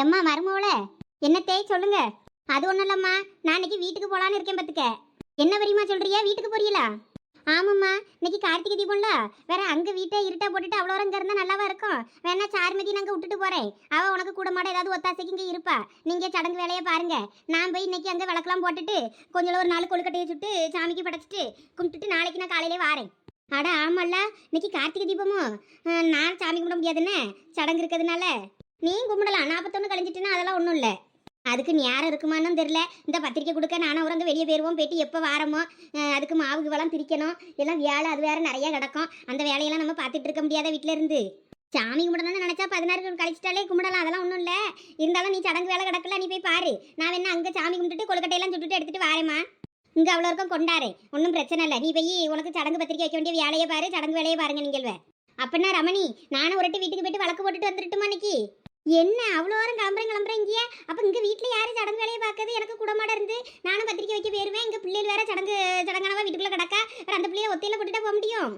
எம்மா மருமோள என்னத்தே சொல்லுங்க. அது ஒன்றும் இல்லம்மா. நான் இன்னைக்கு வீட்டுக்கு போகலான்னு இருக்கேன் பார்த்துக்க என்ன வரியுமா சொல்றியா? வீட்டுக்கு போறீங்களா? ஆமாம்மா. இன்னைக்கு கார்த்திகை தீபம்ல வேற அங்கே வீட்டை இருட்டா போட்டுட்டு அவ்வளோ இங்கே இருந்தால் நல்லாவா இருக்கும்? வேணா சார்மதி நாங்கள் விட்டுட்டு போறேன். அவள் உனக்கு கூட மாட ஏதாவது ஒத்தாசைக்கு இங்கே இருப்பா. நீங்க சடங்கு வேலையை பாருங்க. நான் போய் இன்னைக்கு அங்கே விளக்கெல்லாம் போட்டுட்டு கொஞ்சம் ஒரு நாள் கொழுக்கட்டையை சுட்டு சாமிக்கு படைச்சிட்டு கும்பிட்டுட்டு நாளைக்கு நான் காலையிலே வாரேன். அட ஆமால்ல. இன்னைக்கு கார்த்திகை தீபமும் நான் சாமி கும்பிட முடியாதுன்னு சடங்கு இருக்கிறதுனால. நீ கும்பிடலாம் நாற்பத்தொன்று கழிஞ்சிட்டுன்னா அதெல்லாம் ஒன்றும் இல்லை. அதுக்கு நேரம் இருக்குமான்னு தெரில இந்த பத்திரிக்கை கொடுக்க நானும் உறங்க வெளியே போயிடுவோம் போயிட்டு எப்போ வாரமோ அதுக்கு மாவுக்கு வளம் பிரிக்கணும். எல்லாம் வேலை அது வேறு நிறையா கிடக்கும். அந்த வேலையெல்லாம் நம்ம பார்த்துட்டு இருக்க முடியாத வீட்டில் இருந்து. சாமி கும்பிடணும்னு நினச்சா பதினாறு கழிச்சிட்டாலே கும்பிடலாம் அதெல்லாம் ஒன்றும் இல்லை. இருந்தாலும் நீ சடங்கு வேலை கிடக்கல நீ போய் பாரு. நான் வேணா அங்கே சாமி கும்பிட்டுட்டு கொழுக்கட்டையெல்லாம் சுட்டுட்டு எடுத்துகிட்டு வாரேம்மா. இங்கே அவ்வளோ இருக்கும் கொண்டாரு. ஒன்றும் பிரச்சனை இல்லை. நீ போய் உனக்கு சடங்கு பத்திரிக்கை வைக்க வேண்டிய வேலையை பாரு சடங்கு வேலையை பாருங்க நீங்கள் அப்படின்னா ரமணி நானும் ஒரு வீட்டுக்கு போயிட்டு வழக்கு போட்டுட்டு வந்துட்டுமா இன்னைக்கு என்ன? அவ்வளோ வாரம் கிளம்புறேன் கிளம்புறேன் இங்கே அப்போ இங்கே வீட்டில் யாரும் சடங்கு வேலையை பார்க்குறது எனக்கு கூடமாட இருந்து நானும் பத்திரிக்கை வைக்க போயிருவேன். இங்கே பிள்ளைகள் வேற சடங்கு சடங்கானவா வீட்டுக்குள்ளே கிடக்கா. அந்த பிள்ளைய ஒத்தையில் போட்டுட்டா போக முடியும்?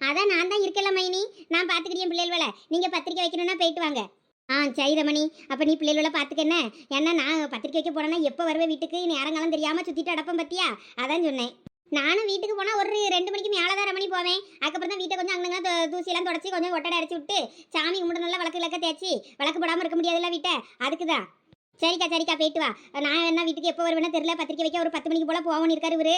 அதான் நான் தான் இருக்கல மைனி. நான் பார்த்துக்கிறேன் பிள்ளைகள் வேலை. நீங்கள் பத்திரிக்கை வைக்கணும்னா போயிட்டு வாங்க. ஆ சரி ரமணி. அப்போ நீ பிள்ளைகள வேலை பார்த்துக்கண்ணே ஏன்னா நான் பத்திரிக்கை வைக்க போனேன்னா எப்போ வருவேன் வீட்டுக்கு? நேரங்காலம் தெரியாமல் சுற்றிட்டு அடப்பம் பத்தியா? அதான் சொன்னேன். நானும் வீட்டுக்கு போனால் ஒரு ரெண்டு மணிக்கு மேலே தான் போவேன். அதுக்கப்புறம் தான் வீட்டை கொஞ்சம் அங்கங்க தூசியெல்லாம் தொடச்சி கொஞ்சம் ஒட்டடை அரைச்சி விட்டு சாமி கும்பிட்டு நல்லா விளக்கு விளக்க தேய்ச்சி விளக்கு போடாமல் இருக்க முடியாதுல்ல வீட்டை? அதுக்கு தான் சரிக்கா சரிக்கா போயிட்டு வா. நான் என்ன வீட்டுக்கு எப்போ வருவேன்னா தெரியல. பத்திரிக்கை வைக்க ஒரு பத்து மணிக்கு போல போகணும் இருக்காரு இவர்.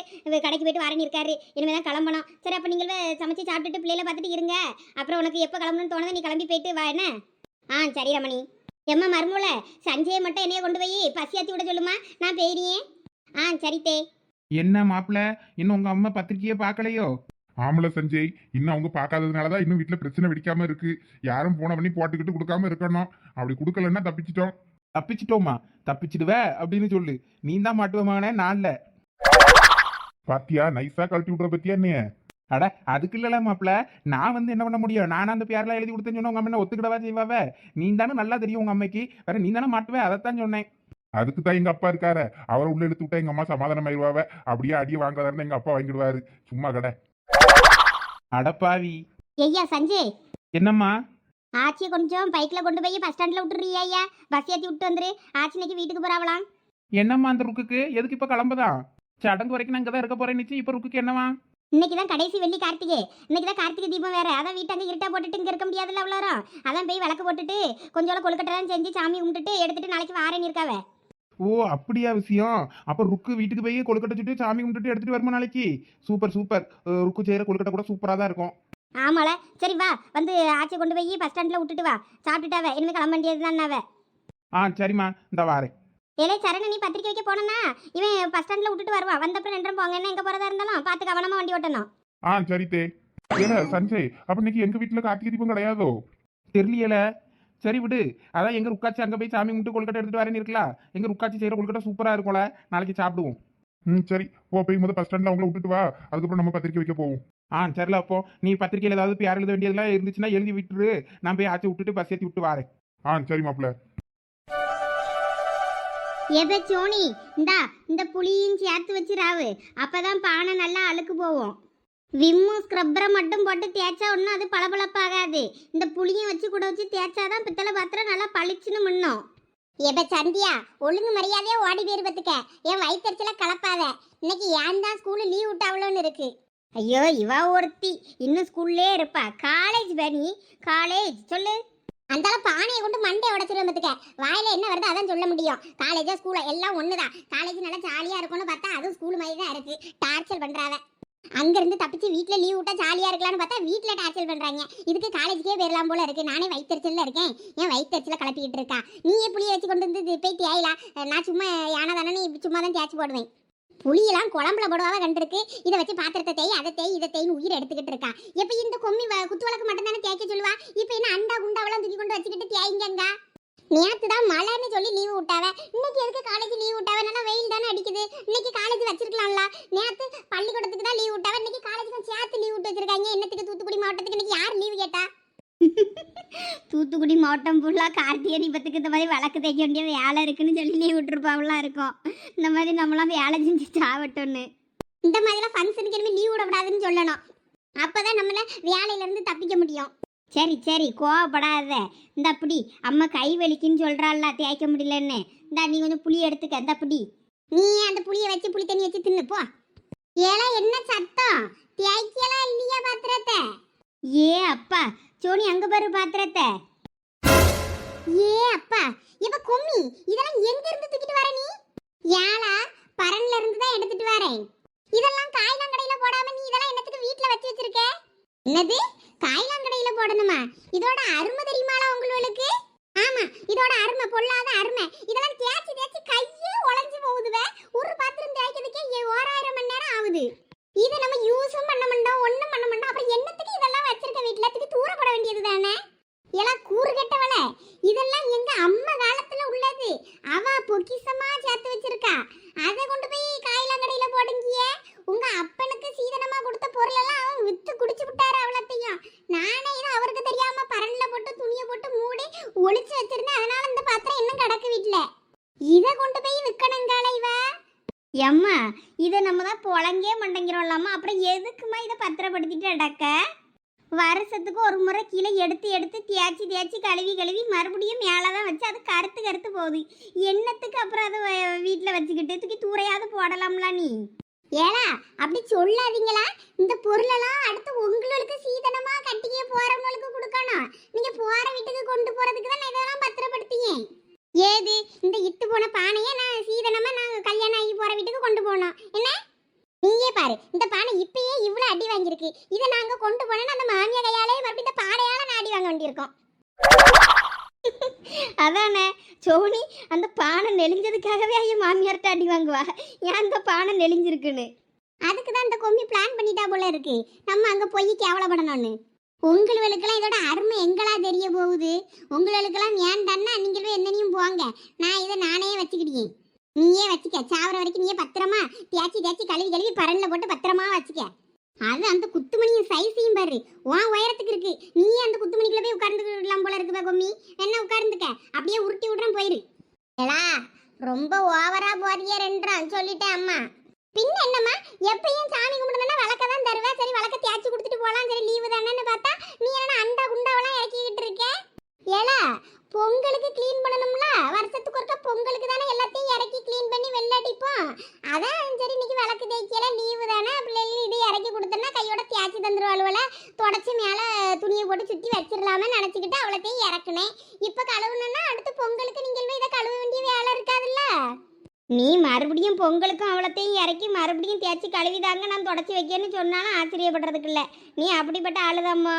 கடைக்கு போயிட்டு வரணும் இருக்காரு. இனிமேல் தான் கிளம்பணும். சரி அப்போ நீங்கள் சமைச்சு சாப்பிட்டுட்டு பிள்ளைகளை பார்த்துட்டு இருங்க. அப்புறம் உனக்கு எப்போ கிளம்பணும்னு தோணுது நீ கிளம்பி போயிட்டு வா என்ன? ஆ சரி ரமணி. எம்மா மருமூளை சஞ்சயை மட்டும் என்னைய கொண்டு போய் பசியாத்தி விட சொல்லுமா? நான் போயிறியே ஆ சரி தே. என்ன மாப்பிள்ள இன்னும் உங்க அம்மா பத்திரிக்கையே பார்க்கலையோ ஆமல சஞ்சய் இன்னும் அவங்க பார்க்காததுனாலதான் இன்னும் வீட்டுல பிரச்சனை வெடிக்காம இருக்கு. யாரும் போன பண்ணி போட்டுக்கிட்டு கொடுக்காம இருக்கணும். அப்படி கொடுக்கலன்னா தப்பிச்சிட்டோம். தப்பிச்சிட்டோமா? தப்பிச்சிடுவ அப்படின்னு சொல்லு. நீ தான் மாட்டுவ மகனே நான் இல்ல. பாத்தியா நைஸா கழட்டி விடுற பத்தியா என்ன அட அதுக்கு இல்லல மாப்பிள்ள நான் வந்து என்ன பண்ண முடியும்? நானும் அந்த பேர்லாம் எழுதி கொடுத்தேன்னு சொன்னா உங்க அம்மா ஒத்துக்கிடவா செய்வாவ? நீ தானே நல்லா தெரியும் உங்க அம்மைக்கு. வேற நீ தானே மாட்டுவ? அதைத்தான் சொன்னேன். அதுக்கு தான் எங்க அப்பா இருக்காரு. அவரை உள்ள இழுத்து விட்டா எங்க அம்மா சமாதானம் ஆயிடுவாவ. அப்படியே அடியை வாங்காதாருன்னு எங்க அப்பா வாங்கிடுவாரு. சும்மா கடை. அடப்பாவி ஐயா சஞ்சய். என்னம்மா? ஆச்சியை கொஞ்சம் பைக்கில் கொண்டு போய் பஸ் ஸ்டாண்டில் விட்டுறியா ஐயா? பஸ் ஏற்றி விட்டு வந்துரு. ஆச்சி இன்னைக்கு வீட்டுக்கு போறாவலாம் என்னம்மா அந்த ருக்குக்கு? எதுக்கு இப்ப கிளம்புதான் சடங்கு வரைக்கும் நான் இங்கதான் இருக்க போறேன் நிச்சயம். இப்ப ருக்குக்கு என்னவா? இன்னைக்கு தான் கடைசி வெள்ளி கார்த்திகை. இன்னைக்கு தான் கார்த்திகை தீபம் வேற. அதான் வீட்டு அங்கே இருட்டா போட்டுட்டு இங்கே இருக்க முடியாதுல்ல அவ்வளோ. அதான் போய் விளக்கு போட்டுட்டு கொஞ்சம் கொழுக்கட்டெல்லாம் செஞ்சு சாமி கும்பிட்டுட்டு எடுத்துட்டு நாளைக்கு வாரேன்னு இருக்காவ. ஓ அப்படியா விஷயம்? அப்ப ருக்கு வீட்டுக்கு போய் கொழுக்கட்டை சுட்டு சாமி கும்பிட்டுட்டு எடுத்துட்டு வருமா நாளைக்கு? Super super. அஹ் ருக்கு செய்யற கொழுக்கட்டை கூட சூப்பரா தான் இருக்கும். ஆமால. சரி வா வந்து ஆச்சியை கொண்டு போய் பஸ் ஸ்டாண்டில் விட்டுட்டு வா. சாப்பிட்டுட்டாவ. இனிமேல் கிளம்ப வேண்டியது தான் ஆ சரிம்மா. இந்த வாரேன். ஏலே சரண நீ பத்திரிக்கை வைக்க போனா இவன் பஸ் ஸ்டாண்டில் விட்டுட்டு வருவான் வந்தப்பறம் ரெண்டரை போங்க என்ன எங்கே போகிறதா இருந்தாலும் பார்த்து கவனமாக வண்டி ஓட்டணும். ஆ சரி தே. ஏல சஞ்சய் அப்ப இன்னைக்கு எங்க வீட்டுல கார்த்திகை தீபம் கிடையாதோ? தெரியல சரி விடு. அதான் எங்க ருக்காச்சி அங்க போய் சாமி கும்பிட்டு கொழுக்கட்டை எடுத்துட்டு வரேன்னு இருக்கலாம். எங்க ருக்காச்சி செய்யற கொழுக்கட்டை சூப்பரா இருக்கும்ல. நாளைக்கு சாப்பிடுவோம். ம் சரி. போ போய் முதல் பஸ் ஸ்டாண்ட்ல அவங்கள விட்டுட்டு வா. அதுக்கப்புறம் நம்ம பத்திரிக்கை வைக்க போவோம். ஆ சரில அப்போ. நீ பத்திரிக்கையில் ஏதாவது பேர் எழுத வேண்டியதெல்லாம் இருந்துச்சுன்னா எழுதி விட்டுரு. நான் போய் ஆச்சி விட்டுட்டு பஸ் ஏற்றி விட்டு வரேன். ஆ சரி மாப்பிள்ள. ஏபே சோனி? இந்தா இந்த புளியும் சேர்த்து வச்சிராவு அப்பதான் பானை நல்லா அழுக்கு போகும். விம்மு ஸ்க்ரப்பரை மட்டும் போட்டு தேய்ச்சா ஒன்றும் அது பளபளப்பாகாது. இந்த புளியும் வச்சு கூட வச்சு தேய்ச்சாதான் பித்தளை பாத்திரம் நல்லா பளிச்சுன்னு முன்னும் எப்ப சந்தியா ஒழுங்கு மரியாதையா ஓடி பேர் பத்துக்க. என் வயிற்றுல கலப்பாத. இன்னைக்கு ஏன் தான் ஸ்கூலு லீவ் விட்டாவளோன்னு இருக்கு. ஐயோ இவா ஒருத்தி. இன்னும் ஸ்கூல்லே இருப்பா. காலேஜ் பனி காலேஜ் சொல்லு. அந்தால பானையை கொண்டு மண்டே உடச்சிருவேன் பத்துக்க. வாயில என்ன வருதோ அதான் சொல்ல முடியும். காலேஜா ஸ்கூலா எல்லாம் ஒண்ணுதான். காலேஜ் நல்லா ஜாலியா இருக்கும்னு பார்த்தா அதுவும் ஸ்கூல் மாதிரி தான் இருக்கு. டார்ச்சர் பண்றாவ. அங்கிருந்து தப்பிச்சு வீட்டில் லீவ் விட்டா ஜாலியாக இருக்கலாம்னு பார்த்தா வீட்டில் டார்ச்சல் பண்றாங்க. இதுக்கு காலேஜுக்கே போயிடலாம் போல இருக்கு. நானே வயிற்றுச்சலில் இருக்கேன். ஏன் வயிற்றுச்சலில் கலப்பிக்கிட்டு இருக்கா? நீயே புளிய வச்சு கொண்டு வந்து போய் தேயலா? நான் சும்மா யானை தானே நீ சும்மா தான் தேய்ச்சி போடுவேன். புளியெல்லாம் குழம்புல போடுவாவ கண்டிருக்கு? இதை வச்சு பாத்திரத்தை தேய் அதை தேய் இதை தேய்னு உயிர் எடுத்துக்கிட்டு இருக்கா. எப்போ இந்த கொம்மி வ- குத்து வழக்கு மட்டும் தானே தேய்க்க சொல்லுவா? இப்ப என்ன அண்டா குண்டாவெல்லாம் தூக்கி கொண்டு வச்சுக்கிட்டு தேய்ங்கங்க நேத்து தான் மழைன்னு சொல்லி லீவு விட்டாவ. இன்னைக்கு எதுக்கு காலேஜ் லீவ் விட்டாவ? நல்லா வெயில் தானே அடிக்குது. இன்னைக்கு காலேஜ் வச்சிருக்கலாம்ல. நேத்து பள்ளிக்கூடத்துக்கு தான் லீவ் விட்டாவ. இன்னைக்கு காலேஜுக்கும் சேர்த்து லீவ் விட்டு வச்சிருக்காங்க. என்னத்துக்கு தூத்துக்குடி மாவட்டத்துக்கு இன்னைக்கு யார் லீவு கேட்டா? தூத்துக்குடி மாவட்டம் ஃபுல்லாக கார்த்திகை தீபத்துக்கு இந்த மாதிரி வழக்கு தைக்க வேண்டிய வேலை இருக்குன்னு சொல்லி லீவ் விட்டுருப்பாவெல்லாம் இருக்கும். இந்த மாதிரி நம்மளாம் வேலை செஞ்சு சாவட்டோன்னு. இந்த மாதிரிலாம் ஃபங்க்ஷனுக்கு இனிமேல் லீவ் விடக்கூடாதுன்னு சொல்லணும். அப்பதான் நம்மள வேலையில இருந்து தப்பிக்க முடியும். சரி சரி கோவப்படாத. இந்த அப்படி அம்மா கை வலிக்குன்னு சொல்றாள்ல தேய்க்க முடியலன்னு. இந்தா நீ கொஞ்சம் புளி எடுத்துக்க இந்த அப்படி நீ அந்த புளியை வச்சு புளி தண்ணி வச்சு தின்னு போ. ஏலா என்ன சத்தம்? தேய்க்கலாம் இல்லையா பாத்திரத்தை? ஏ அப்பா சோனி அங்க பாரு பாத்திரத்தை. ஏ அப்பா இப்ப கும்மி இதெல்லாம் எங்க இருந்து தூக்கிட்டு வர நீ? யாழா பரன்ல இருந்து தான் எடுத்துட்டு வரேன். இதெல்லாம் காய்லாம் கடையில போடாம நீ இதெல்லாம் என்னத்துக்கு வீட்ல வச்சு வச்சிருக்க? என்னது? காய்லாங்கடையில போடணுமா? இதோட அருமை தெரியுமாடா உங்களுக்கு? ஆமா இதோட அருமை பொல்லாத அருமை. இதெல்லாம் தேய்ச்சி தேய்ச்சி கையே உழைஞ்சு போகுதுவே. ஒரு பாத்திரம் தேய்க்கிறதுக்கே ஓராயிரம் மணி நேரம் ஆகுது. இதை நம்ம யூஸும் பண்ண மாட்டோம் ஒன்றும் பண்ண மாட்டோம். அப்புறம் என்னத்துக்கு இதெல்லாம் வச்சிருக்க வீட்ல? தூக்கி தூர வேண்டியது தானே? எல்லாம் கூறு கெட்டவள. இதெல்லாம் எங்க அம்மா காலத்துல உள்ளது. அவ பொக்கிசமா சேர்த்து வச்சிருக்கா அதை கொண்டு போய் காயிலாங்கடையில போடுங்கிய உங்க அப்பனுக்கு சீதனமா கொடுத்த பொருள் எல்லாம் அவன் வித்து குடிச்சு விட்டாரு அவ்வளத்தையும் நானே இது அவருக்கு தெரியாம பரன்ல போட்டு துணியை போட்டு மூடி ஒளிச்சு வச்சிருந்தேன் அதனால இந்த பாத்திரம் இன்னும் கிடக்கு வீட்ல இத கொண்டு போய் விற்கணுங்கால இவ எம்மா இதை நம்ம தான் புழங்கே மண்டங்கிறோம்லாமா அப்புறம் எதுக்குமா இதை டாக்க அடக்க வருஷத்துக்கு ஒரு முறை கீழே எடுத்து எடுத்து தேய்ச்சி தேய்ச்சி கழுவி கழுவி மறுபடியும் மேலே தான் வச்சு அது கருத்து கருத்து போகுது. என்னத்துக்கு அப்புறம் அதை வீட்டில் வச்சுக்கிட்டு தூக்கி தூரையாவது போடலாம்ல நீ? ஏலா அப்படி சொல்லாதீங்களா? இந்த பொருளெல்லாம் அடுத்து உங்களுக்கு சீதனமாக கட்டிக்க போகிறவங்களுக்கு கொடுக்கணும். நீங்கள் போகிற வீட்டுக்கு கொண்டு போகிறதுக்கு தான் நான் இதெல்லாம் பத்திரப்படுத்தியே? ஏது? இந்த இட்டு போன பானையை நான் சீதனமாக நாங்கள் கல்யாணம் ஆகி போகிற வீட்டுக்கு கொண்டு போனோம் என்ன? நீயே பாரு இந்த பானை இப்பயே இவ்வளவு அடி வாங்கியிருக்கு. இதை நாங்க கொண்டு போனோன்னா அந்த மாமியா கையாலே மறுபடியும் இந்த பானையால நான் அடி வாங்க வேண்டியிருக்கோம். அதானே? சோனி அந்த பானை நெளிஞ்சதுக்காகவே ஐயா மாமியார்ட்ட அடி வாங்குவா? ஏன் அந்த பானை நெளிஞ்சிருக்குன்னு? அதுக்கு தான் இந்த கொம்பி பிளான் பண்ணிட்டா போல இருக்கு. நம்ம அங்க போய் கேவலப்படணும்னு. உங்களுக்கெல்லாம் இதோட அருமை எங்களா தெரிய போகுது? உங்களுக்கெல்லாம் ஏன் தானே நீங்களும் என்னனையும் போங்க. நான் இதை நானே வச்சுக்கிட்டேன். நீயே வச்சுக்க. சாவர வரைக்கும் நீயே பத்திரமா தேய்ச்சி தேய்ச்சி கழுவி கழுவி பரல்ல போட்டு பத்திரமா வச்சுக்க. அது அந்த குத்துமணியின் சைஸையும் பாரு. உன் உயரத்துக்கு இருக்கு. நீயே அந்த குத்துமணிக்குள்ள போய் உட்கார்ந்துக்கலாம் போல இருக்குதா கொம்மி. என்ன உட்கார்ந்துக்க. அப்படியே உருட்டி விடுறேன் போயிரு. ஏலா ரொம்ப ஓவரா போறிய ரெண்டான் சொல்லிட்டேன் அம்மா. பின்ன என்னம்மா? எப்பயும் சாமி கும்பிடுனா விளக்க தான் தருவேன் சரி விளக்க தேய்ச்சி கொடுத்துட்டு போலாம். சரி லீவு தானேன்னு பார்த்தா நீ என்ன அண்டா குண்டாவெல்லாம் இறக்கிக்கிட்டு இருக்க ஏலா பொங்கலுக்கு க்ளீன் பண்ணணும்ல வருஷத்துக்கு ஒருக்கா பொங்கலுக்கு தானே எல்லாத்தையும் இறக்கி க்ளீன் பண்ணி வெள்ளடிப்போம் அதான் சரி இன்னைக்கு விளக்கு தேய்க்கல லீவு தானே பிள்ளைகள் இது இறக்கி கொடுத்தனா கையோட தேய்ச்சி தந்துருவாளுவல தொடச்சி மேலே துணியை போட்டு சுற்றி வச்சிடலாமே நினச்சிக்கிட்டு அவ்வளோத்தையும் இறக்குனேன் இப்போ கழுவுனா அடுத்து பொங்கலுக்கு நீங்கள் போய் இதை கழுவ வேண்டிய வேலை இருக்காதுல்ல நீ உங்களுக்கும் பொங்கலுக்கும் அவ்வளோத்தையும் இறக்கி மறுபடியும் தேய்ச்சி கழுவிதாங்க நான் தொடச்சி வைக்கேன்னு சொன்னாலும் ஆச்சரியப்படுறதுக்கு இல்லை நீ அப்படிப்பட்ட ஆளுதாம்மா.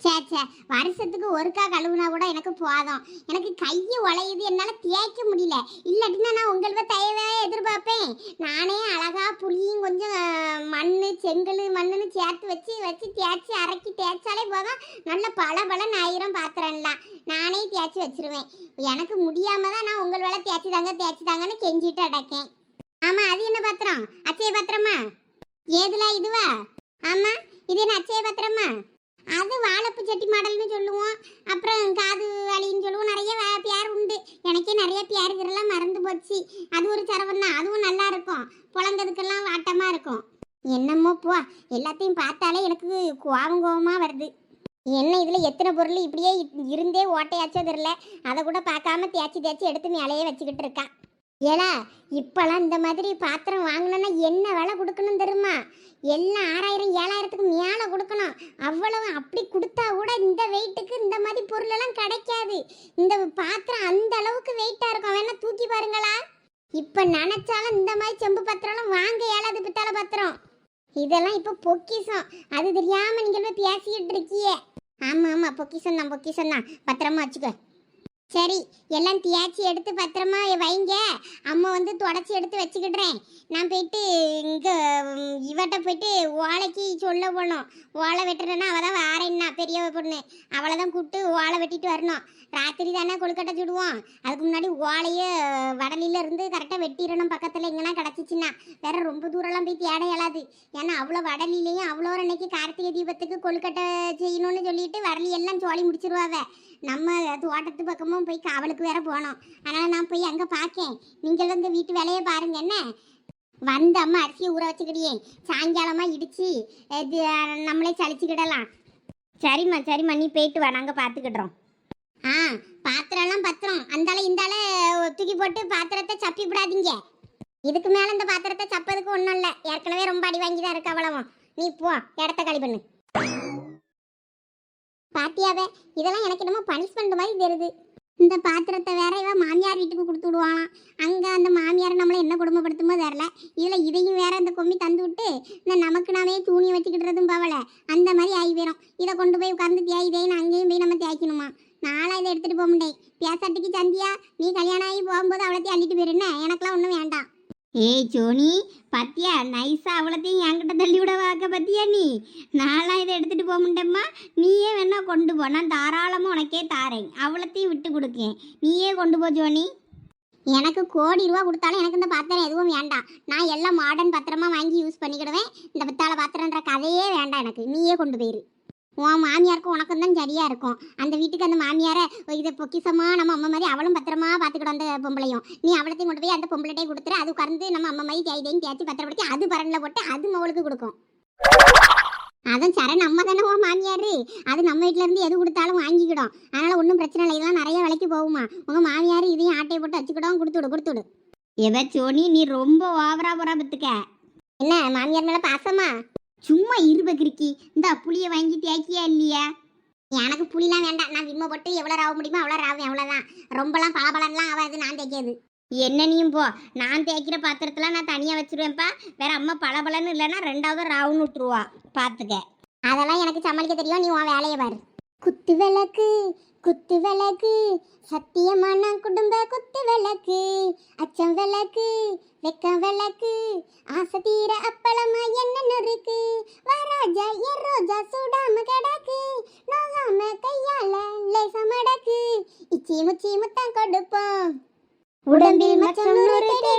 சே சே வருஷத்துக்கு ஒருக்கா கழுவுனா கூட எனக்கு போதும். எனக்கு கையை உழையுது என்னால் தேய்க்க முடியல. இல்லாட்டினா நான் உங்கள தயவே எதிர்பார்ப்பேன். நானே அழகாக புளியும் கொஞ்சம் மண் செங்கல் மண்ணுன்னு சேர்த்து வச்சு வச்சு தேய்ச்சி அரைக்கி தேய்ச்சாலே போதும். நல்ல பல பல ஆயிரம் பாத்திரம்லாம் நானே தேய்ச்சி வச்சிருவேன். எனக்கு முடியாமல் தான் நான் உங்கள் வேலை தேய்ச்சி தாங்க தேய்ச்சி தாங்கன்னு கெஞ்சிட்டு அடைக்கேன். ஆமா அது என்ன பத்திரம்? அச்சய பத்திரமா? ஏதுல இதுவா? ஆமா இது என்ன அச்சய பத்திரமா? அது வாழைப்பு செட்டி மாடல்னு சொல்லுவோம். அப்புறம் காது வலின்னு சொல்லுவோம். நிறைய பேர் உண்டு. எனக்கே நிறைய பேருக்கிறெல்லாம் மறந்து போச்சு. அது ஒரு சரவம் தான். அதுவும் நல்லா இருக்கும். புழங்கதுக்கெல்லாம் வாட்டமாக இருக்கும். என்னமோ போ எல்லாத்தையும் பார்த்தாலே எனக்கு கோவம் கோவமாக வருது. என்ன இதில் எத்தனை பொருள் இப்படியே இருந்தே ஓட்டையாச்சோ தெரில அதை கூட பார்க்காம தேய்ச்சி தேய்ச்சி எடுத்து மேலேயே வச்சுக்கிட்டு இருக்கான் ஏலா இப்போலாம் இந்த மாதிரி பாத்திரம் வாங்கணும்னா என்ன விலை கொடுக்கணும் தெரியுமா? எல்லாம் ஆறாயிரம் ஏழாயிரத்துக்கு மேலே கொடுக்கணும். அவ்வளவு அப்படி கொடுத்தா கூட இந்த வெயிட்டுக்கு இந்த மாதிரி பொருளெல்லாம் கிடைக்காது. இந்த பாத்திரம் அந்த அளவுக்கு வெயிட்டாக இருக்கும். வேணா தூக்கி பாருங்களா? இப்போ நினச்சாலும் இந்த மாதிரி செம்பு பாத்திரம்லாம் வாங்க ஏழாவது பித்தாள பாத்திரம். இதெல்லாம் இப்போ பொக்கிஷம். அது தெரியாமல் நீங்கள் போய் பேசிக்கிட்டு இருக்கியே. ஆமாம் ஆமாம் பொக்கிஷம் தான் பொக்கிஷம் தான் பத்திரமா வச்சுக்கோ. சரி எல்லாம் தேய்ச்சி எடுத்து பத்திரமா வைங்க. அம்மா வந்து தொடச்சி எடுத்து வச்சுக்கிடுறேன். நான் போயிட்டு இங்கே இவட்ட போயிட்டு ஓலைக்கு சொல்ல போனோம் ஓலை வெட்டுறேன்னா அவள் தான் வாரேன்னா பெரிய பொண்ணு. அவளை தான் கூப்பிட்டு ஓலை வெட்டிட்டு வரணும். ராத்திரி தானே கொழுக்கட்டை சுடுவோம். அதுக்கு முன்னாடி ஓலையை வடலில இருந்து கரெக்டாக வெட்டிடணும் பக்கத்தில். எங்கன்னா கிடச்சிச்சின்னா வேற ரொம்ப தூரம்லாம் போய் தேட இயலாது. ஏன்னா அவ்வளோ வடலிலையும் அவ்வளோ அன்னைக்கு கார்த்திகை தீபத்துக்கு கொழுக்கட்டை செய்யணும்னு சொல்லிட்டு வரலி எல்லாம் சோழி முடிச்சிருவாவ நம்ம தோட்டத்து பக்கமும் போய் காவலுக்கு வேற போனோம். அதனால் நான் போய் அங்கே பார்க்கேன் நீங்கள் வந்து வீட்டு வேலையை பாருங்க என்ன? வந்த அம்மா அரிசியை ஊற வச்சுக்கிடியே. சாயங்காலமாக இடித்து இது நம்மளே சளிச்சுக்கிடலாம். சரிம்மா சரிம்மா நீ போயிட்டு வா. நாங்கள் பார்த்துக்கிடுறோம். ஆ பாத்திரம்லாம் பத்திரம். அந்தால இந்தால தூக்கி போட்டு பாத்திரத்தை சப்பி விடாதீங்க இதுக்கு மேல இந்த பாத்திரத்தை சப்பதுக்கு ஒன்றும் இல்லை. ஏற்கனவே ரொம்ப அடி வாங்கி தான் இருக்கு அவ்வளவும். நீ போ இடத்த காலி பண்ணு. பாத்தியாவே இதெல்லாம் எனக்கு என்னமோ பனிஷ்மெண்ட் மாதிரி தெரியுது. இந்த பாத்திரத்தை வேற இவன் மாமியார் வீட்டுக்கு கொடுத்து விடுவான்? அங்கே அந்த மாமியார் நம்மளை என்ன குடும்பப்படுத்துமோ தெரில இதில் இதையும் வேற அந்த கொம்மி தந்து விட்டு இந்த நமக்கு நாமே தூணி வச்சுக்கிட்டுறதும் பவலை அந்த மாதிரி ஆகி போயிடும் இதை கொண்டு போய் உட்கார்ந்து தேய் அங்கேயும் போய் நம்ம தேய்க்கணுமா நாளாக இதை எடுத்துகிட்டு போக முடியும் பேசாட்டுக்கு சந்தியா நீ கல்யாணம் ஆகி போகும்போது அவ்வளோத்தையும் அள்ளிட்டு போயிருந்தேன் எனக்குலாம் ஒன்றும் வேண்டாம். ஏய் சோனி பத்தியா? நைஸா அவ்வளோத்தையும் என்கிட்ட தள்ளி விட வாக்க பத்தியா நீ? நான்லாம் இதை எடுத்துகிட்டு போக முடியம்மா நீயே வேணா கொண்டு போ. நான் தாராளமாக உனக்கே தாரேன். அவ்வளோத்தையும் விட்டு கொடுக்கேன். நீயே கொண்டு போ ஜோனி எனக்கு கோடி ரூபா கொடுத்தாலும் எனக்கு இந்த பாத்திரம் எதுவும் வேண்டாம். நான் எல்லாம் மாடர்ன் பத்திரமா வாங்கி யூஸ் பண்ணிக்கிடுவேன். இந்த பித்தாள பாத்திரன்ற கதையே வேண்டாம் எனக்கு. நீயே கொண்டு போயிரு. உன் மாமியாருக்கும் உனக்கும் தான் சரியா இருக்கும். அந்த வீட்டுக்கு அந்த மாமியாரை இதை பொக்கிசமா நம்ம அம்மா மாதிரி அவளும் பத்திரமா பார்த்துக்கிடும் அந்த பொம்பளையும். நீ அவளத்தையும் கொண்டு போய் அந்த பொம்பளைட்டே கொடுத்துரு. அது உட்கார்ந்து நம்ம அம்மா மாதிரி தேய் தேய்னு தேய்ச்சி பத்திரப்படுத்தி அது பரனில் போட்டு அது மவளுக்கு கொடுக்கும். அதான் சரண் நம்ம தானே உன் மாமியார். அது நம்ம வீட்ல இருந்து எது கொடுத்தாலும் வாங்கிக்கிடும். அதனால ஒன்றும் பிரச்சனை இல்லை. இதெல்லாம் நிறைய விலைக்கு போகுமா. உங்க மாமியார் இதையும் ஆட்டையை போட்டு வச்சுக்கிடும் கொடுத்து விடு கொடுத்து விடு. சோனி நீ ரொம்ப ஓவரா போறா பத்துக்க. என்ன மாமியார் மேல பாசமா? சும்மா இருப இந்த புளியை வாங்கி தேய்க்கியா இல்லையா? எனக்கு புளிலாம் வேண்டாம். நான் விம்ம போட்டு எவ்வளோ ராவ முடியுமோ அவ்வளோ ராவேன் அவ்வளோதான். ரொம்பலாம் பலபலன்லாம் ஆகாது நான் தேய்க்காது. என்ன நீயும் போ. நான் தேய்க்கிற பாத்திரத்தெலாம் நான் தனியாக வச்சுருவேன்ப்பா. வேற அம்மா பலபலன்னு இல்லைன்னா ரெண்டாவது ராவுன்னு விட்டுருவா பார்த்துக்க அதெல்லாம் எனக்கு சமாளிக்க தெரியும். நீ உன் வேலையை பாரு. குத்து விளக்கு குத்து விளக்கு சத்தியமான குடும்ப குத்து விளக்கு அச்சம் விளக்கு வெக்கம் விளக்கு ஆசை தீர அப்பளமா என்ன இருக்கு வராஜா என் ரோஜா சூடாம கிடக்கு நோகாம கையால லேசா மடக்கு இச்சி முச்சி முத்தம் கொடுப்போம். உடம்பில் மச்சம்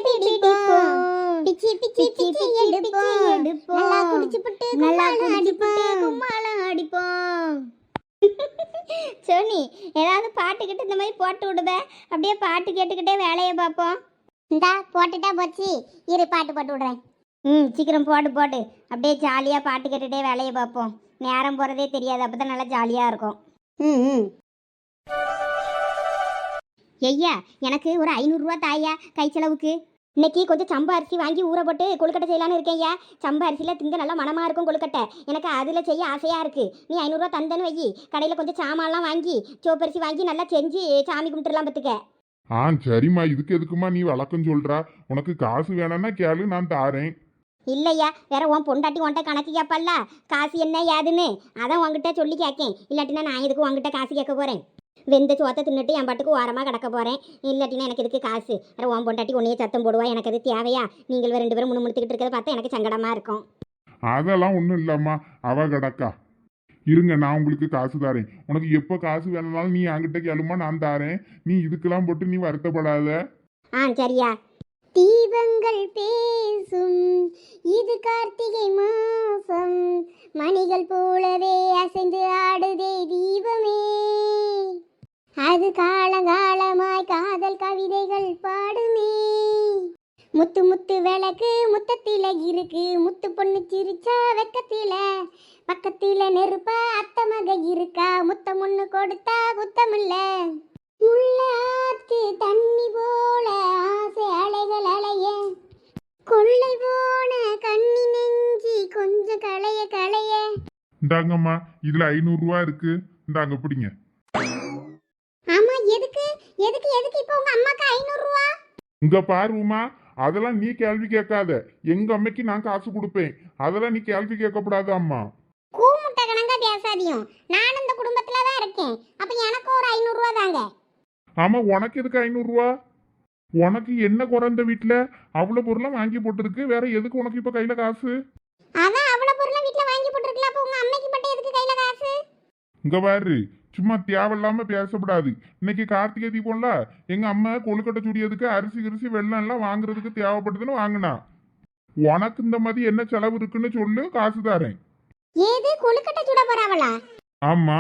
பிடிப்போம். பிச்சி பிச்சி பிச்சி எடுப்போம். நல்லா குடிச்சு புட்டு நல்லா அடிப்போம். கும்மாளம் அடிப்போம். சோனி ஏதாவது பாட்டு இந்த மாதிரி போட்டு விடுவேன் அப்படியே பாட்டு கேட்டுக்கிட்டே வேலையை பார்ப்போம். இந்தா போட்டுட்டா போச்சு. இரு பாட்டு போட்டு விடுறேன். ம் சீக்கிரம் போட்டு போட்டு அப்படியே ஜாலியாக பாட்டு கேட்டுகிட்டே வேலையை பார்ப்போம். நேரம் போகிறதே தெரியாது அப்போ தான் நல்லா ஜாலியாக இருக்கும். ம் ம். ஐயா எனக்கு ஒரு ஐநூறுரூவா தாயா கை செலவுக்கு? இன்னைக்கு கொஞ்சம் சம்பா அரிசி வாங்கி ஊற போட்டு கொழுக்கட்டை செய்யலான்னு இருக்கேன் ஐயா. சம்பா அரிசியில் திங்க நல்லா மனமாக இருக்கும் கொழுக்கட்டை. எனக்கு அதில் செய்ய ஆசையாக இருக்குது நீ ஐநூறுரூவா தந்தேன்னு வை கடையில் கொஞ்சம் சாமான்லாம் வாங்கி சோப்பரிசி வாங்கி நல்லா செஞ்சு சாமி கும்பிட்டுலாம் பத்துக்க. ஆ சரிம்மா. இதுக்கு எதுக்குமா நீ வழக்கம் சொல்றா? உனக்கு காசு வேணும்னா கேளு நான் தாரேன். இல்லையா. வேற உன் பொண்டாட்டி உன்ட்ட கணக்கு கேட்பல்ல காசு என்ன ஏதுன்னு? அதான் உன்கிட்ட சொல்லி கேட்கேன் இல்லாட்டினா நான் இதுக்கு உன்கிட்ட காசு கேட்க போகிறேன் வெந்த சோத்தை தின்னுட்டு என் பாட்டுக்கு ஓரமாக கிடக்க போகிறேன் இல்லாட்டினா எனக்கு இதுக்கு காசு? வேற உன் பொண்டாட்டி உன்னையே சத்தம் போடுவா. எனக்கு அது தேவையா? நீங்கள் ரெண்டு பேரும் முணுமுணுத்துக்கிட்டு இருக்கிறத பார்த்தா எனக்கு சங்கடமாக இருக்கும். அதெல்லாம் ஒன்றும் இல்லம்மா. அவ கிடக்கா. இருங்க நான் உங்களுக்கு காசு தாரேன். உனக்கு எப்போ காசு வேணும்னாலும் நீ என்கிட்ட கேளுமா நான் தாரேன். நீ இதுக்கெல்லாம் போட்டு நீ வருத்தப்படாத. ஆ சரியா. தீபங்கள் பேசும். இது கார்த்திகை மாசம் மணிகள் போலவே அசைந்து ஆடுதே தீபமே அது காலங்காலமாய் காதல் கவிதைகள் பாடுமே. முத்து முத்து விளக்கு முத்தத்தில இருக்கு. முத்து பொண்ணு சிரிச்சா வெக்கத்தில. பக்கத்தில நெருப்ப அத்த மக இருக்கா. முத்தம் ஒண்ணு கொடுத்தா புத்தமில்ல. முள்ள ஆத்து தண்ணி போல ஆசை அலைகள் அலைய. கொள்ளை போன கண்ணி நெஞ்சி கொஞ்சம் களைய களைய. இந்தாங்கம்மா இதுல ஐநூறுரூவா இருக்கு. இந்தாங்க பிடிங்க. எதுக்கு? எதுக்கு எதுக்கு இப்போ உங்க அம்மாக்கு ஐநூறு ரூபா இங்க பாருமா அதெல்லாம் நீ கேள்வி கேட்காத. எங்க அம்மைக்கு நான் காசு கொடுப்பேன். அதெல்லாம் நீ கேள்வி கேட்கக்கூடாது அம்மா. கூமுட்டை கணங்கா பேசாதியும். நான் இந்த குடும்பத்துல தான் இருக்கேன். அப்ப எனக்கு ஒரு ஐநூறு ரூபா தாங்க. ஆமா உனக்கு எதுக்கு ஐநூறுரூவா உனக்கு என்ன குறைந்த வீட்டுல அவ்வளவு பொருளாம் வாங்கி போட்டிருக்கு. வேற எதுக்கு உனக்கு இப்ப கையில காசு? அதான் அவ்வளவு பொருளை வீட்ல வாங்கி போட்டுருக்கலாம் அப்ப உங்க அம்மைக்கு மட்டும் எதுக்கு கையில காசு? இங்க பாரு சும்மா தேவையில்லாம பேசக்கூடாது இன்னைக்கு கார்த்திகை தீபம்ல எங்க அம்மா கொழுக்கட்டை சுடியதுக்கு அரிசி கிரிசி வெள்ளம் எல்லாம் வாங்குறதுக்கு தேவைப்படுதுன்னு வாங்கினா. உனக்கு இந்த மாதிரி என்ன செலவு இருக்குன்னு சொல்லு காசு தரேன். ஏது? கொழுக்கட்டை சுட போறாவளா? ஆமா.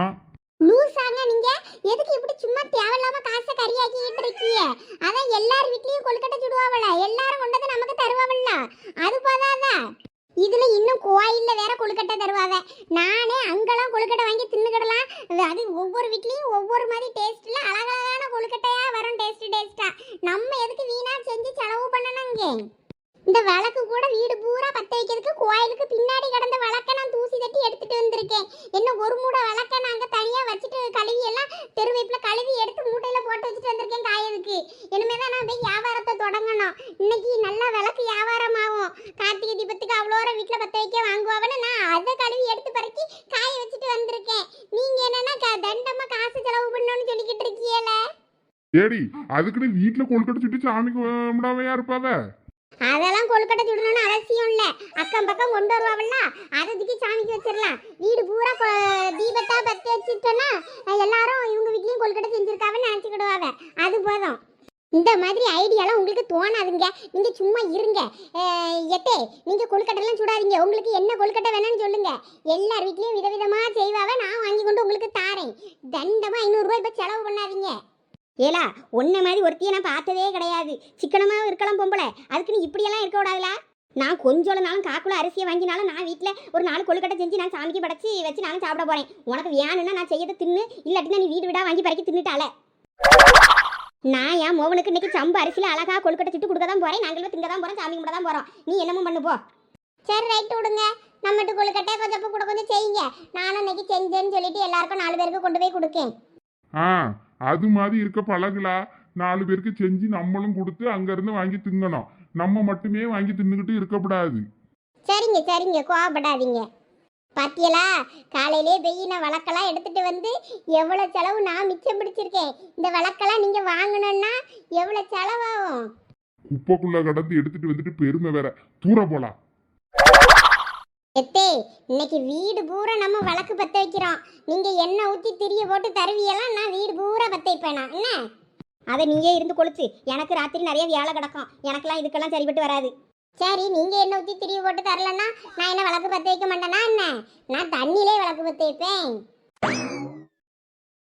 லூசாங்க நீங்க. எதுக்கு இப்படி சும்மா தேவையில்லாம காசை கறியாக்கிட்டு இருக்கீங்க? அதான் எல்லார் வீட்லயும் கொழுக்கட்டை சுடுவாவல எல்லாரும் கொண்டது நமக்கு தருவாவல்ல அது போதாதா? இதுல இன்னும் கோயில்ல வேற கொழுக்கட்டை தருவாங்க நானே அங்கெல்லாம் கொழுக்கட்டை வாங்கி தின்னுக்கிடலாம். அது ஒவ்வொரு வீட்லயும் ஒவ்வொரு மாதிரி டேஸ்ட்ல அழகழகான கொழுக்கட்டையா வரும் டேஸ்ட் டேஸ்டா நம்ம எதுக்கு வீணா செஞ்சு செலவு பண்ணணுங்க இந்த விளக்கு கூட வீடு பூரா பத்த வைக்கிறதுக்கு கோயிலுக்கு பின்னாடி கிடந்த விளக்க நான் தூசி தட்டி எடுத்துட்டு வந்திருக்கேன். என்ன ஒரு மூட விளக்க நாங்க தனியா வச்சுட்டு கழுவி எல்லாம் தெருவேப்பில கழுவி எடுத்து மூட்டையில போட்டு வச்சுட்டு வந்திருக்கேன் காயதுக்கு இனிமேல் தான் நான் போய் வியாபாரத்தை தொடங்கணும். இன்னைக்கு நல்லா விளக்கு வியாபாரம் ஆகும் கார்த்திகை தீபத்துக்கு அவ்வளோ வீட்டில் பத்த வைக்க வாங்குவாங்கன்னு நான் அதை கழுவி எடுத்து பறக்கி காய வச்சுட்டு வந்திருக்கேன். நீங்க என்னன்னா க- தண்டமா காசு செலவு பண்ணணும்னு சொல்லிக்கிட்டு இருக்கீங்களே? ஏடி அதுக்குன்னு வீட்டில் கொழுக்கட்டை சுட்டு சாமி கும்பிடாமையா இருப்பாவ? அதெல்லாம் கொழுக்கட்டை சுடணும்னு அவசியம் இல்லை. அக்கம் பக்கம் கொண்டு வருவாங்கல்ல அதை தூக்கி சாமிக்கு வச்சிடலாம். வீடு பூரா தீபத்தா பற்றி வச்சுட்டோன்னா எல்லாரும் இவங்க வீட்லேயும் கொழுக்கட்டை செஞ்சுருக்காவன்னு நினச்சிக்கிடுவாங்க அது போதும். இந்த மாதிரி ஐடியாலாம் உங்களுக்கு தோணாதுங்க. நீங்கள் சும்மா இருங்க. எத்தே நீங்கள் கொழுக்கட்டைலாம் சுடாதீங்க. உங்களுக்கு என்ன கொழுக்கட்டை வேணும்னு சொல்லுங்க. எல்லார் வீட்லேயும் விதவிதமாக செய்வாவ. நான் வாங்கி கொண்டு உங்களுக்கு தாரேன். தண்டமாக ஐநூறுரூவா இப்போ செலவு பண்ணாதீங்க. ஏலா உன்ன மாதிரி ஒருத்தியை நான் பார்த்ததே கிடையாது. சிக்கனமாக இருக்கலாம் பொம்பளை. அதுக்கு நீ இப்படியெல்லாம் இருக்க விடாதுல நான் கொஞ்சம் நாளும் காக்குல அரிசியை வாங்கினாலும் நான் வீட்டில் ஒரு நாலு கொழுக்கட்டை செஞ்சு நான் சாமிக்கு படைச்சி வச்சு நானும் சாப்பிட போறேன். உனக்கு வேணும்னா நான் செய்யதை தின்னு இல்லாட்டினா நீ வீடு வீடா வாங்கி பறக்கி தின்னுட்டால நான் என் மோவனுக்கு இன்னைக்கு சம்பு அரிசியில் அழகா கொழுக்கட்டை சுட்டு கொடுக்க தான் போறேன். நாங்களும் திங்க தான் போறோம் சாமி கும்பிட தான் போறோம். நீ என்னமோ பண்ணு போ. சரி ரைட் விடுங்க. நம்மட்டு கொழுக்கட்டை கொஞ்சம் கூட கொஞ்சம் செய்யுங்க. நானும் இன்னைக்கு செஞ்சேன்னு சொல்லிட்டு எல்லாருக்கும் நாலு பேருக்கு கொண்டு போய் கொடுக்கேன். ஆ. அது மாதிரி இருக்க பழகுலா. நாலு பேருக்கு செஞ்சு நம்மளும் கொடுத்து அங்க இருந்து வாங்கி திங்கணும். நம்ம மட்டுமே வாங்கி தின்னுக்கிட்டு இருக்கக்கூடாது. சரிங்க சரிங்க. கோவப்படாதீங்க. பாத்தியலா? காலையிலே போய் நான் விளக்கெல்லாம் எடுத்துட்டு வந்து எவ்வளோ செலவு நான் மிச்சம் பிடிச்சிருக்கேன். இந்த விளக்கெல்லாம் நீங்க வாங்கணும்னா எவ்வளோ செலவாகும்? குப்பைக்குள்ள கடந்து எடுத்துட்டு வந்துட்டு பெருமை வேற. தூர போலாம். எத்தே இன்னைக்கு வீடு பூரா நம்ம விளக்கு பத்த வைக்கிறோம். நீங்க எண்ணெய் ஊத்தி திரிய போட்டு தருவியெல்லாம் நான் வீடு பூரா பத்த வைப்பேனா? என்ன? அதை நீயே இருந்து கொளுத்து. எனக்கு ராத்திரி நிறைய வேலை கிடக்கும். எனக்கெல்லாம் இதுக்கெல்லாம் சரிப்பட்டு வராது. சரி நீங்க எண்ணெய் ஊத்தி திரிய போட்டு தரலன்னா நான் என்ன விளக்கு பத்த வைக்க மாட்டேனா? என்ன? நான் தண்ணியிலே வழக்கு பத்த வைப்பேன்.